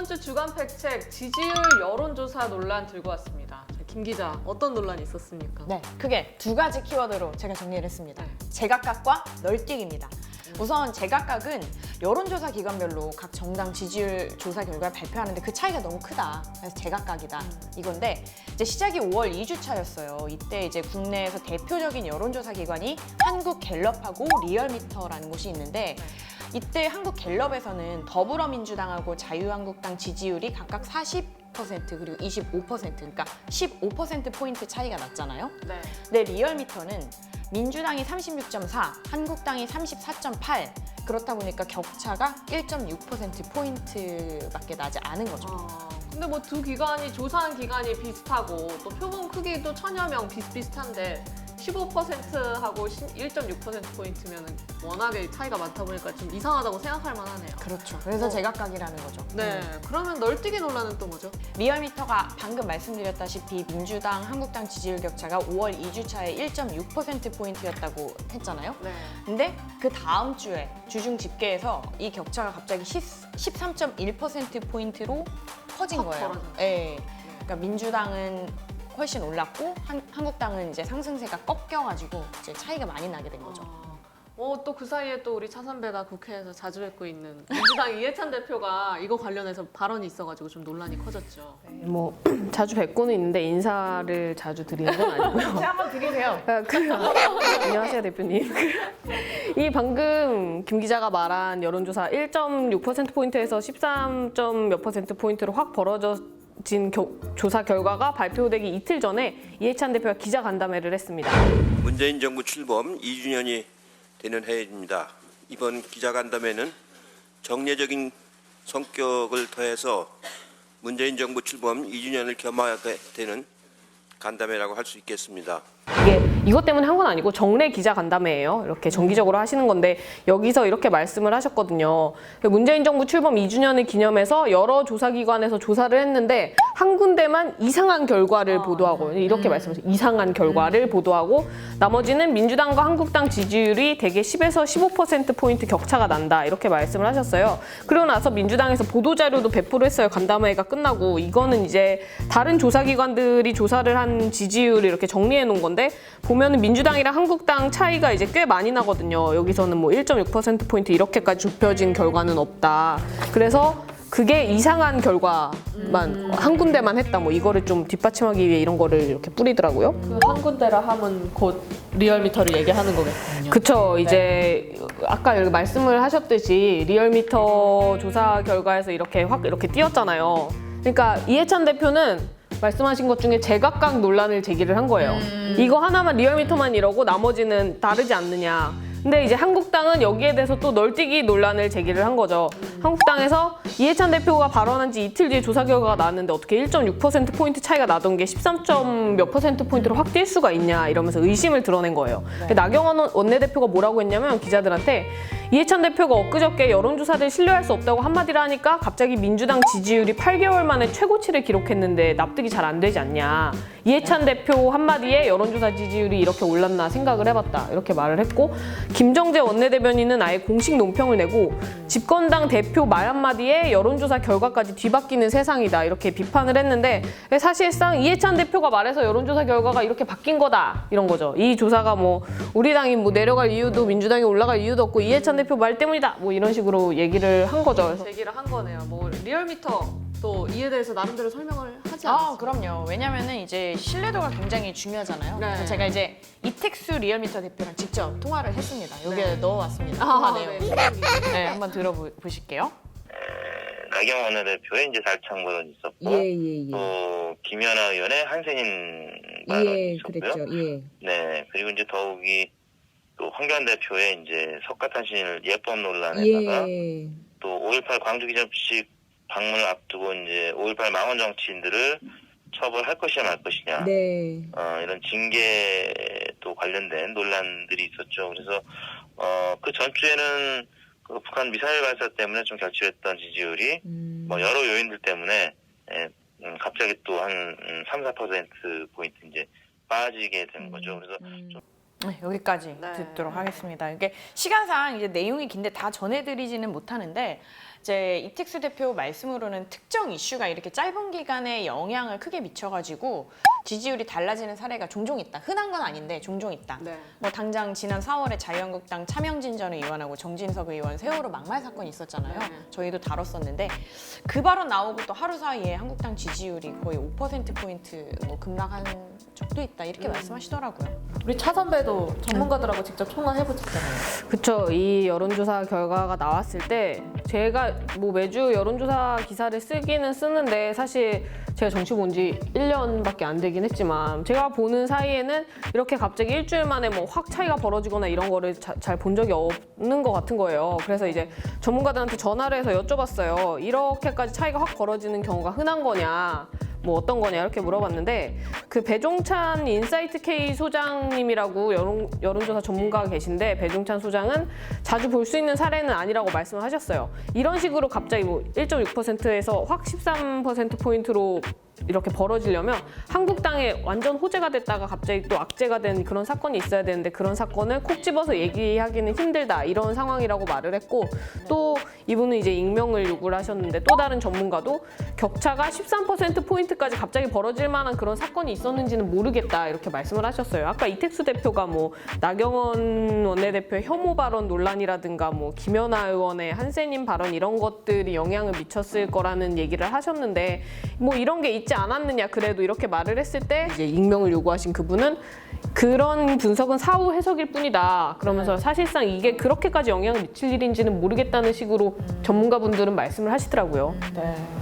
이번 주 주간 팩책 지지율 여론조사 논란 들고 왔습니다. 자, 김 기자 어떤 논란이 있었습니까? 네, 크게 두 가지 키워드로 제가 정리를 했습니다. 네. 제각각과 널뛰기입니다. 우선 제각각은 여론조사 기관별로 각 정당 지지율 조사 결과를 발표하는데 그 차이가 너무 크다. 그래서 제각각이다. 이건데 이제 시작이 5월 2주차였어요. 이때 이제 국내에서 대표적인 여론조사 기관이 한국갤럽하고 리얼미터라는 곳이 있는데 이때 한국 갤럽에서는 더불어민주당하고 자유한국당 지지율이 각각 40% 그리고 25% 그러니까 15% 포인트 차이가 났잖아요. 네. 근데 리얼미터는 민주당이 36.4, 한국당이 34.8 그렇다 보니까 격차가 1.6% 포인트밖에 나지 않은 거죠. 어, 근데 뭐 두 기관이 조사한 기간이 비슷하고 또 표본 크기도 천여 명 비슷비슷한데 15%하고 1.6%포인트면 워낙에 차이가 많다 보니까 좀 이상하다고 생각할 만하네요. 그렇죠. 그래서 어. 제각각이라는 거죠. 네. 그러면 널뛰기 논란은 또 뭐죠? 리얼미터가 방금 말씀드렸다시피 민주당, 한국당 지지율 격차가 5월 2주차에 1.6%포인트였다고 했잖아요. 네. 근데 그 다음 주에 주중 집계에서 이 격차가 갑자기 13.1%포인트로 커진 확 거예요. 벌어졌어요. 네. 그러니까 민주당은 훨씬 올랐고 한, 한국당은 이제 상승세가 꺾여가지고 이제 차이가 많이 나게 된 거죠. 어, 또 그 사이에 또 우리 차 선배가 국회에서 자주 뵙고 있는 민주당 이해찬 대표가 이거 관련해서 발언이 있어가지고 좀 논란이 커졌죠. 뭐 자주 뵙고는 있는데 인사를 자주 드리는 건 아니고요. 한번 드리세요. 아, 그, 안녕하세요 대표님. 이 방금 김 기자가 말한 여론조사 1.6% 포인트에서 13. 몇 퍼센트 포인트로 확 벌어 진 겨- 조사 결과가 발표되기 이틀 전에 이해찬 대표가 기자 간담회를 했습니다. 문재인 정부 출범 2주년이 되는 해입니다. 이번 기자간담회는 정례적인 성격을 더해서 문재인 정부 출범 2주년을 겸하게 되는 간담회라고 할 수 있겠습니다. 이게 이것 때문에 한 건 아니고 정례 기자 간담회예요. 이렇게 정기적으로 하시는 건데 여기서 이렇게 말씀을 하셨거든요. 문재인 정부 출범 2주년을 기념해서 여러 조사기관에서 조사를 했는데 한 군데만 이상한 결과를 보도하고 이렇게 말씀하셨어요. 이상한 결과를 보도하고 나머지는 민주당과 한국당 지지율이 대개 10에서 15% 포인트 격차가 난다 이렇게 말씀을 하셨어요. 그러고 나서 민주당에서 보도 자료도 배포를 했어요. 간담회가 끝나고 이거는 이제 다른 조사기관들이 조사를 한 지지율을 이렇게 정리해 놓은 건데 보면은 민주당이랑 한국당 차이가 이제 꽤 많이 나거든요. 여기서는 뭐 1.6% 포인트 이렇게까지 좁혀진 결과는 없다. 그래서 그게 이상한 결과만 한 군데만 했다. 뭐 이거를 좀 뒷받침하기 위해 이런 거를 이렇게 뿌리더라고요. 그 한 군데라 하면 곧 리얼미터를 얘기하는 거겠군요. 그쵸. 이제 아까 여기 말씀을 하셨듯이 리얼미터 조사 결과에서 이렇게 확 이렇게 띄었잖아요. 그러니까 이해찬 대표는 말씀하신 것 중에 제각각 논란을 제기를 한 거예요. 이거 하나만 리얼미터만 이러고 나머지는 다르지 않느냐. 근데 이제 한국당은 여기에 대해서 또 널뛰기 논란을 제기를 한 거죠. 한국당에서 이해찬 대표가 발언한 지 이틀 뒤에 조사 결과가 나왔는데 어떻게 1.6% 포인트 차이가 나던 게 13. 몇 퍼센트 포인트로 확 뛸 수가 있냐 이러면서 의심을 드러낸 거예요. 근데 나경원 원내대표가 뭐라고 했냐면 기자들한테 이해찬 대표가 엊그저께 여론조사를 신뢰할 수 없다고 한마디를 하니까 갑자기 민주당 지지율이 8개월 만에 최고치를 기록했는데 납득이 잘 안 되지 않냐. 이해찬 대표 한마디에 여론조사 지지율이 이렇게 올랐나 생각을 해봤다. 이렇게 말을 했고 김정재 원내대변인은 아예 공식 논평을 내고 집권당 대표 말 한마디에 여론조사 결과까지 뒤바뀌는 세상이다. 이렇게 비판을 했는데 사실상 이해찬 대표가 말해서 여론조사 결과가 이렇게 바뀐 거다. 이런 거죠. 이 조사가 뭐 우리 당이 뭐 내려갈 이유도 민주당이 올라갈 이유도 없고 이해찬 대표 말 때문이다. 뭐 이런 식으로 얘기를 한 거죠. 그래서 제기를 한 거네요. 뭐 리얼미터 또 이에 대해서 나름대로 설명을 하지 아, 않았어요. 그럼요. 왜냐면은 이제 신뢰도가 굉장히 중요하잖아요. 네. 그래서 제가 이제 이택수 리얼미터 대표랑 직접 통화를 했습니다. 여기에 네. 넣어왔습니다. 아, 통화 네. 내용. 소름이. 네, 한번 들어보실게요. 나경원 원내대표의 이제 달창 발언이 있었고 예, 예, 예. 또 김연아 의원의 한센인 발언이 예, 있었고요. 그랬죠. 예. 네 그리고 이제 더욱이 또 황교안 대표의 이제 석가탄신일 예법 논란에다가 예. 또5.18 광주기념식 방문을 앞두고 이제 5.18 망원 정치인들을 처벌할 것이냐 말 것이냐 네. 어, 이런 징계 또 관련된 논란들이 있었죠. 그래서 어, 그 전주에는 그 북한 미사일 발사 때문에 좀 결집했던 지지율이 음. 뭐 여러 요인들 때문에 예, 음, 갑자기 또 한 3, 4% 포인트 이제 빠지게 된 거죠. 그래서 음. 네, 여기까지 네. 듣도록 하겠습니다. 이게 시간상 이제 내용이 긴데 다 전해드리지는 못하는데 이제 이택수 대표 말씀으로는 특정 이슈가 이렇게 짧은 기간에 영향을 크게 미쳐가지고 지지율이 달라지는 사례가 종종 있다. 흔한 건 아닌데 종종 있다. 네. 뭐 당장 지난 4월에 자유한국당 차명진 전 의원하고 정진석 의원 세월호 막말 사건이 있었잖아요. 네. 저희도 다뤘었는데 그 발언 나오고 또 하루 사이에 한국당 지지율이 거의 5% 포인트 뭐 급락한 적도 있다 이렇게 말씀하시더라고요. 우리 차 선배도 전문가들하고 직접 통화해 보셨잖아요. 그쵸. 이 여론조사 결과가 나왔을 때뭐 매주 여론조사 기사를 쓰기는 쓰는데 사실 제가 정치 본 지 1년밖에 안 되긴 했지만 제가 보는 사이에는 이렇게 갑자기 일주일 만에 뭐 확 차이가 벌어지거나 이런 거를 잘 본 적이 없는 것 같은 거예요. 그래서 이제 전문가들한테 전화를 해서 여쭤봤어요. 이렇게까지 차이가 확 벌어지는 경우가 흔한 거냐? 뭐 어떤 거냐 이렇게 물어봤는데 그 배종찬 인사이트 K 소장님이라고 여론, 여론조사 전문가가 계신데 배종찬 소장은 자주 볼 수 있는 사례는 아니라고 말씀을 하셨어요. 이런 식으로 갑자기 뭐 1.6%에서 확 13%포인트로 이렇게 벌어지려면 한국당에 완전 호재가 됐다가 갑자기 또 악재가 된 그런 사건이 있어야 되는데 그런 사건을 콕 집어서 얘기하기는 힘들다 이런 상황이라고 말을 했고 또 이분은 이제 익명을 요구를 하셨는데 또 다른 전문가도 격차가 13% 포인트까지 갑자기 벌어질 만한 그런 사건이 있었는지는 모르겠다 이렇게 말씀을 하셨어요. 아까 이택수 대표가 뭐 나경원 원내대표의 혐오 발언 논란이라든가 뭐 김연아 의원의 한세님 발언 이런 것들이 영향을 미쳤을 거라는 얘기를 하셨는데 뭐 이런 게 있지 않았느냐 그래도 이렇게 말을 했을 때 이제 익명을 요구하신 그분은 그런 분석은 사후 해석일 뿐이다. 그러면서 사실상 이게 그렇게까지 영향을 미칠 일인지는 모르겠다는 식으로 전문가분들은 말씀을 하시더라고요.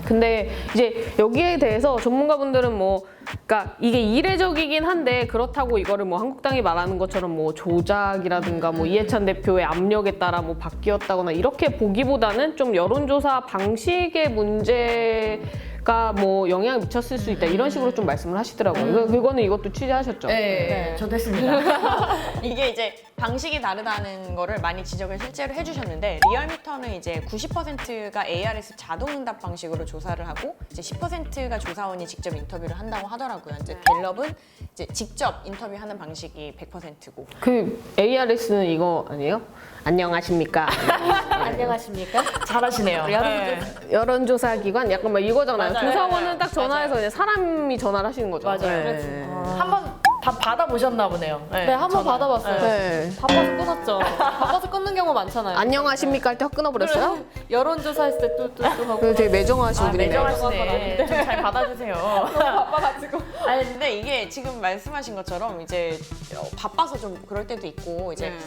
근데 이제 여기에 대해서 전문가분들은 뭐 그러니까 이게 이례적이긴 한데 그렇다고 이거를 뭐 한국당이 말하는 것처럼 뭐 조작이라든가 뭐 이해찬 대표의 압력에 따라 뭐 바뀌었다거나 이렇게 보기보다는 좀 여론조사 방식의 문제 가 뭐 영향을 미쳤을 수 있다 이런 식으로 좀 말씀을 하시더라고요. 그- 그거는 이것도 취재하셨죠? 네. 저도 했습니다. 이게 이제 방식이 다르다는 거를 많이 지적을 실제로 해주셨는데 리얼미터는 이제 90%가 ARS 자동응답 방식으로 조사를 하고 이제 10%가 조사원이 직접 인터뷰를 한다고 하더라고요. 이제 갤럽은 이제 직접 인터뷰하는 방식이 100%고 그 ARS는 이거 아니에요? 안녕하십니까? 안녕하십니까? 잘하시네요. 네. 여론조사 기관 약간 막 이거잖아요. 조사원은 딱 전화해서 맞아요. 그냥 사람이 전화를 하시는 거죠. 맞아요. 네. 한번 다 받아보셨나 보네요. 네, 한번 받아봤어요. 네. 바빠서 끊었죠. 바빠서 끊는 경우 많잖아요. 안녕하십니까 할 때 확 끊어버렸어요? 여론조사 했을 때 뚜뚜뚜 하고. 그 되게 매정하신 아, 분이네요. 매정하시네. 좀 잘 받아주세요. 바빠가지고. 아니 근데 이게 지금 말씀하신 것처럼 이제 어, 바빠서 좀 그럴 때도 있고 이제 네.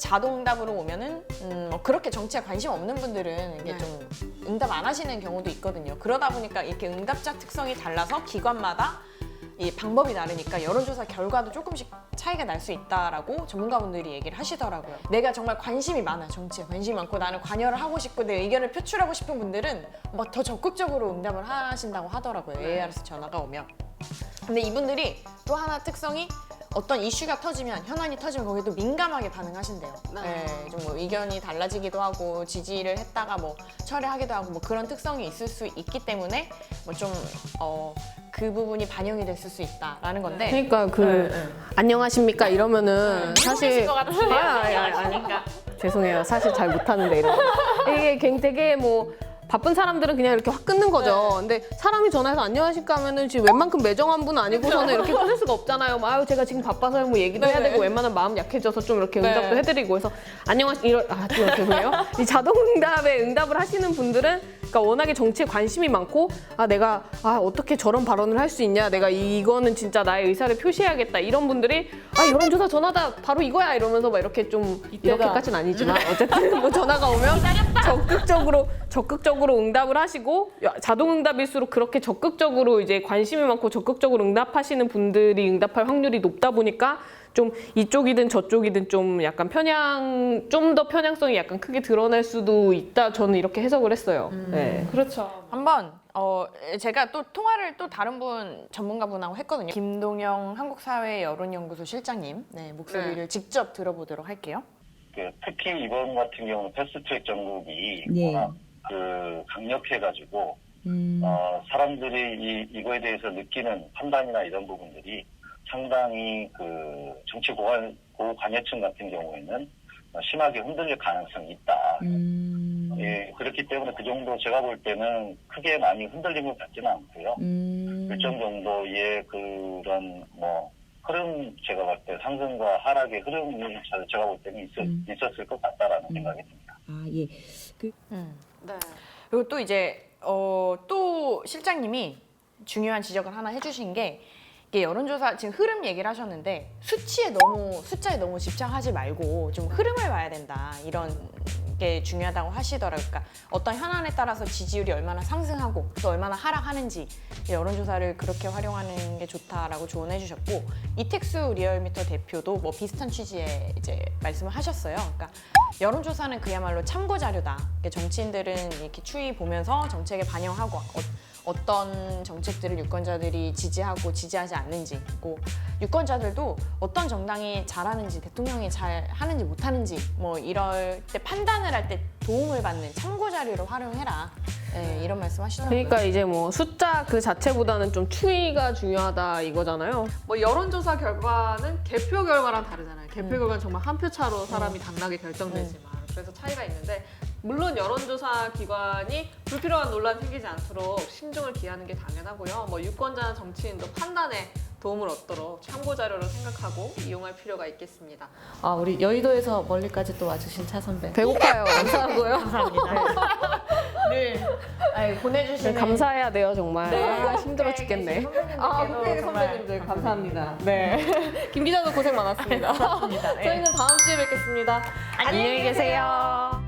자동응답으로 오면은 음, 뭐 그렇게 정치에 관심 없는 분들은 이게 네. 좀 응답 안 하시는 경우도 있거든요. 그러다 보니까 이렇게 응답자 특성이 달라서 기관마다 이 방법이 다르니까 여론조사 결과도 조금씩 차이가 날 수 있다라고 전문가분들이 얘기를 하시더라고요. 내가 정말 관심이 많아 정치에 관심이 많고 나는 관여를 하고 싶고 내 의견을 표출하고 싶은 분들은 막 더 적극적으로 응답을 하신다고 하더라고요. ARS 전화가 오면. 근데 이분들이 또 하나 특성이 어떤 이슈가 터지면 현안이 터지면 거기에 또 민감하게 반응하신대요. 네. 네, 좀뭐 의견이 달라지기도 하고 지지를 했다가 뭐 철회하기도 하고 뭐 그런 특성이 있을 수 있기 때문에 뭐좀어그 부분이 반영이 됐을 수 있다라는 건데 그러니까 그 안녕하십니까 이러면은 사실 것 같은데요? 아, 아니, 아니, 아니. 죄송해요. 사실 잘 못하는데 이런 거. 이게 굉- 되게 뭐 바쁜 사람들은 그냥 이렇게 확 끊는 거죠. 근데 사람이 전화해서 안녕하십니까 하면은 지금 웬만큼 매정한 분 아니고서는 이렇게 끊을 수가 없잖아요. 뭐, 아유 제가 지금 바빠서 뭐 얘기도 해야 되고 웬만하면 마음 약해져서 좀 이렇게 응답도 해드리고 해서 안녕하시 이런 아좀 죄송해요. 이 자동 응답에 응답을 하시는 분들은 그러니까 워낙에 정치에 관심이 많고 아 내가 아 어떻게 저런 발언을 할 수 있냐? 내가 이거는 진짜 나의 의사를 표시해야겠다. 이런 분들이 아 여론조사 전화다 바로 이거야! 이러면서 막 이렇게 좀 이렇게까지는 아니지만 어쨌든 뭐 전화가 오면 적극적으로 적극적으로 응답을 하시고 야, 자동 응답일수록 그렇게 적극적으로 이제 관심이 많고 적극적으로 응답하시는 분들이 응답할 확률이 높다 보니까 좀 이쪽이든 저쪽이든 좀 약간 편향 좀 더 편향성이 약간 크게 드러날 수도 있다 저는 이렇게 해석을 했어요. 네. 그렇죠. 한번 어 제가 또 통화를 또 다른 분 전문가분하고 했거든요. 김동영 한국사회 여론연구소 실장님 네, 목소리를 네. 직접 들어보도록 할게요. 그 특히 이번 같은 경우는 패스트트랙 전국이 예. 워낙 그 강력해가지고 음, 어, 사람들이 이, 이거에 대해서 느끼는 판단이나 이런 부분들이 상당히 그 정치 고관, 고관여층 같은 경우에는 어, 심하게 흔들릴 가능성이 있다. 음, 예, 그렇기 때문에 그 정도 제가 볼 때는 크게 많이 흔들린 것 같지는 않고요. 음. 일정 정도의 그런 뭐 흐름 제가 볼 때 상승과 하락의 흐름이 저- 제가 볼 때는 있, 음. 있었을 것 같다라는 생각이 듭니다. 아, 예. 음. 네. 그리고 또 이제 어, 또 실장님이 중요한 지적을 하나 해주신 게 이게 여론조사 지금 흐름 얘기를 하셨는데 수치에 너무 숫자에 너무 집착하지 말고 좀 흐름을 봐야 된다 이런 게 중요하다고 하시더라고요. 그러니까 어떤 현안에 따라서 지지율이 얼마나 상승하고 또 얼마나 하락하는지 여론조사를 그렇게 활용하는 게 좋다라고 조언해 주셨고 이택수 리얼미터 대표도 뭐 비슷한 취지의 이제 말씀을 하셨어요. 그러니까 여론조사는 그야말로 참고 자료다. 정치인들은 이렇게 추이 보면서 정책에 반영하고 어, 떤 정책들을 유권자들이 지지하고 지지하지 않는지, 고 유권자들도 어떤 정당이 잘하는지, 대통령이 잘 하는지 못하는지, 뭐 이럴 때 판단을 할 때 도움을 받는 참고 자료로 활용해라. 네, 이런 말씀하시더라고요. 그러니까 이제 뭐 숫자 그 자체보다는 좀 추이가 중요하다 이거잖아요. 뭐 여론조사 결과는 개표 결과랑 다르잖아요. 개표 음. 결과는 정말 한 표 차로 사람이 당락이 결정되지만 그래서 차이가 있는데 물론 여론조사 기관이 불필요한 논란 생기지 않도록 신중을 기하는 게 당연하고요. 뭐 유권자나 정치인도 판단에 도움을 얻도록 참고 자료로 생각하고 이용할 필요가 있겠습니다. 아 우리 여의도에서 멀리까지 또 와주신 차 선배. 배고파요. 감사하고요. 감사합니다. 네. 아니, 보내주시는 네, 감사해야 돼요 정말. 아, 힘들어 죽겠네. 아, 국회 정말 선배님들 감사합니다. 네. 김 기자도 고생 많았습니다. 감사합니다. 네. 저희는 다음 주에 뵙겠습니다. 안녕히 계세요.